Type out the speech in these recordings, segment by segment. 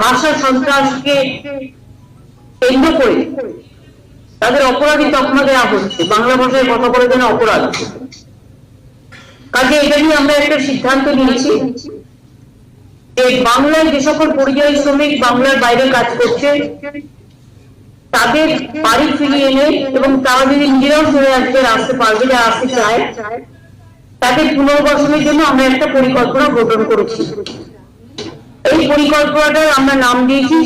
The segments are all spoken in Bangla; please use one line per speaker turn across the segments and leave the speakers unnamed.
ভাষা সন্ত্রাসকে কেন্দ্র করে তাদের অপরাধী তকমা দেওয়া হচ্ছে। বাংলা ভাষায় কথা বলে অপরাধ। কাজে এটা নিয়ে আমরা একটা সিদ্ধান্ত নিয়েছি যে বাংলায় যে সকল পরিযায়ী শ্রমিক বাংলার বাইরে কাজ করছে, তাদের বাড়ি ফিরিয়ে এনে এবং তারা যদি নিজেরাও সরে আসতে আসতে পারবে আসতে চায়, তাদের পুনর্বাসনের জন্য আমরা একটা পরিকল্পনা গ্রহণ করেছি। এই পরিকল্পনাটার আমরা নাম দিয়েছি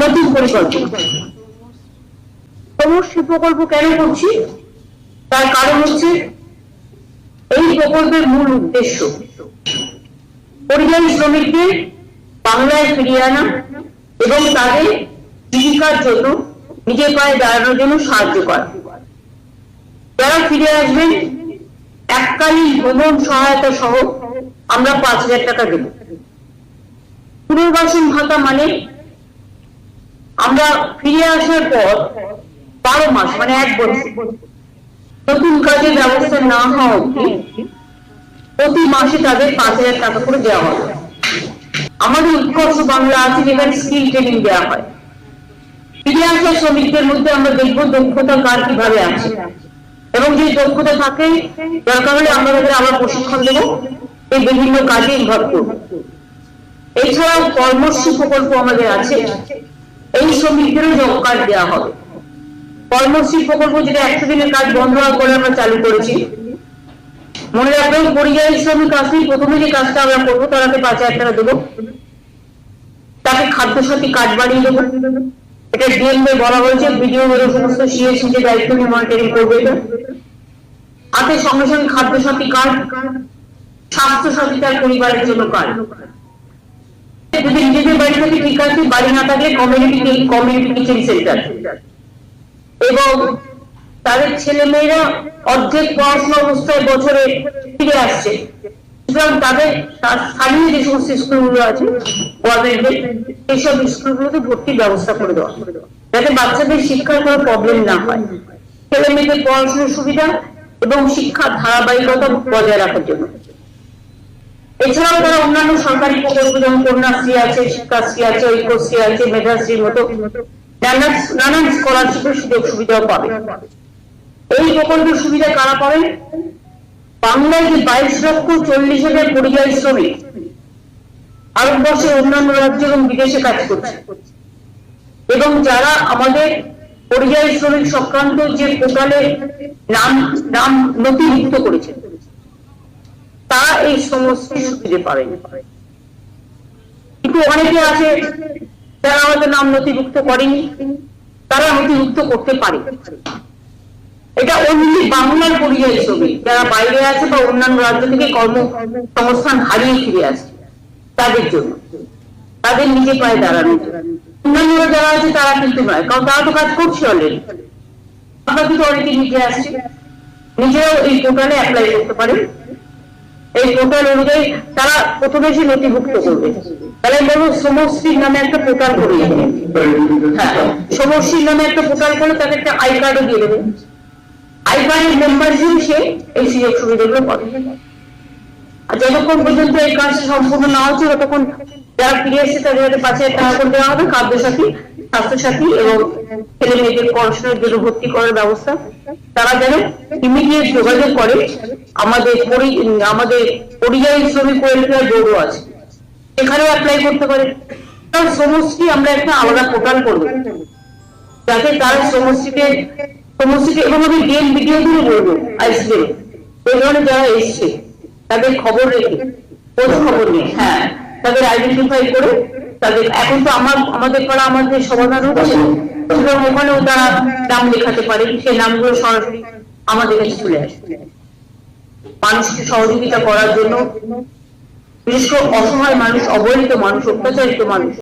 নতুন পরিকল্পনা। শ্রমশ্রী প্রকল্প কেন করছি? তার কারণ হচ্ছে এই প্রকল্পের মূল উদ্দেশ্য। পরিযায়ী শ্রমিকদের বাংলায় ফিরিয়ে আনা এবং তাদের জীবিকার জন্য নিজের পায়ে দাঁড়ানোর জন্য সাহায্য করা। যারা ফিরে আসবেন, এককালীন ভ্রমণ সহায়তা সহ আমরা পাঁচ হাজার টাকা দেব। পুনর্বাসন ভাতা মানে আমরা ফিরে আসার পর বারো মাস মানে এক বছর। নতুন কাজের ব্যবস্থা না হওয়া অব্দি প্রতি মাসে তাদের পাঁচ হাজার টাকা করে দেওয়া হবে আমাদের উৎকর্ষ বাংলা আছে, যেখানে স্কিল ট্রেনিং দেওয়া হয়। ফিরে আসা শ্রমিকদের মধ্যে আমরা দেখব দক্ষতা কার কীভাবে আছে। এবং যে দক্ষতা থাকে, দরকার হলে আমরা তাদের আবার প্রশিক্ষণ দেবো। এই বিভিন্ন কাজে ইনভলভ করব। এছাড়াও কর্মশ্রী প্রকল্প আমাদের আছে। এই শ্রমিকদেরও জব কার্ড দেওয়া হবে। কর্মশ্রী প্রকল্প যেটা একশো দিনের কাজ বন্ধ হওয়ার পরে আমরা চালু করেছি। মনে রাখবেন, পরিযায়ী শ্রমিক আসলেই প্রথমে যে কাজটা আমরা করব, তারাকে পাঁচ হাজার টাকা দেবো। তাকে খাদ্য সাথী কার্ড বাড়িয়ে দেবো। এটা ডিএমএ বলা হয়েছে ভিডিও এর সমস্ত সিএসি যে দায়িত্ব নিয়ে মনিটরিং করবে এটা। হাতে সঙ্গে সঙ্গে খাদ্য সাথী কার্ড স্বাস্থ্য সাথী তার পরিবারের জন্য কার্ড যদি নিজেদের বাড়ি থেকে ঠিক আছে, বাড়ি না থাকলে কমিউনিটি কমিউনিটি কিচেন সেন্টার এবং তাদের ছেলে মেয়েরা অর্ধেক পড়াশোনা অবস্থায় বছরে ফিরে আসছে। সুতরাং তাদের স্থানীয় যে সমস্ত স্কুলগুলো আছে, গভর্নমেন্টের, এইসব স্কুলগুলোতে ভর্তির ব্যবস্থা করে দেওয়া যাতে বাচ্চাদের শিক্ষার কোনো প্রবলেম না হয়। ছেলে মেয়েদের পড়াশোনার সুবিধা এবং শিক্ষার ধারাবাহিকতা বজায় রাখার জন্য। এছাড়াও তারা অন্যান্য সরকারি প্রকল্প, যেমন কন্যাশ্রী আছে, শিক্ষাশ্রী আছে, ঐক্যশ্রী আছে, মেধাশ্রীর মতো নানান স্কলারশিপের সুযোগ সুবিধাও পাবে। এই প্রকল্পের সুবিধা কারা পাবেন বাংলায় যে বাইশ লক্ষ চল্লিশ হাজার পরিযায়ী শ্রমিক ভারতবর্ষের অন্যান্য রাজ্য এবং বিদেশে কাজ করছে। এবং যারা আমাদের পরিযায়ী শ্রমিক সংক্রান্ত যে পোর্টালে নাম নাম নথিভুক্ত করেছে তারা এই সমস্ত সুবিধে পাবেন কিন্তু অনেকে আছে যারা আমাদের নাম নথিভুক্ত করেনি, তারা নথিভুক্ত করতে পারে। এটা অনলি বাংলার পরিযায়ী শ্রমিক, যারা বাইরে আছে বা অন্যান্য রাজ্য থেকে কর্মসংস্থান হারিয়ে ফিরে আসছে, তাদের জন্য। তাদের নিজে পায়ে দাঁড়ানোর জন্য। অন্যান্য যারা আছে, তারা কিন্তু নয়, কারণ তারা তো কাজ করছে অলরেডি আমরা কিন্তু অনেকে নিজে আসছে। নিজেও এই পোর্টালে অ্যাপ্লাই করতে পারে এই পোর্টাল অনুযায়ী তারা সে নথিভুক্ত করবে। তাহলে বলব সমশ্রীর নামে একটা পোর্টাল করে হ্যাঁ সমশ্রীর নামে একটা পোর্টাল করে তাকে একটা আই কার্ডও দিয়ে দেবে। আই কার্ডের মেম্বার হিসেবে সে এই সুযোগ সুবিধাগুলো পাবে। আর যতক্ষণ পর্যন্ত এই কাজটা সম্পূর্ণ না হচ্ছে, ততক্ষণ যারা ফিরে এসেছে, তাদের হাতে পাঁচ হাজার টাকা করে দেওয়া হবে খাদ্য সাথী স্বাস্থ্য সাথী এবং ছেলে মেয়েদের পড়াশোনার জন্য ভর্তি করার ব্যবস্থা। তারা যেন ইমিডিয়েট যোগাযোগ করে। আমাদের আমাদের পরিযায়ী শ্রমিক ওয়েলফেয়ার বোর্ডও আছে। এখানেও অ্যাপ্লাই করতে পারে। কারণ সমষ্টি আমরা একটা আলাদা পোর্টাল করব। যাতে তারা সমষ্টিতে সমষ্টিতে এবং আমি গেম ভিডিও দিয়ে বলব আসবে এই ধরনের যারা এসছে, তাদের খবর রেখে খোঁজ খবর নিয়ে হ্যাঁ। তাদের আইডেন্টিফাই করে তাদের, এখন তো আমার, আমাদের করা আমাদের সমাধান হচ্ছে সুতরাং ওখানেও তারা নাম লেখাতে পারে, সেই নামগুলো সরাসরি আমাদের কাছে চলে আসে। মানুষকে সহযোগিতা করার জন্য, বিশেষ করে অসহায় মানুষ, অবহেলিত মানুষ, অত্যাচারিত মানুষ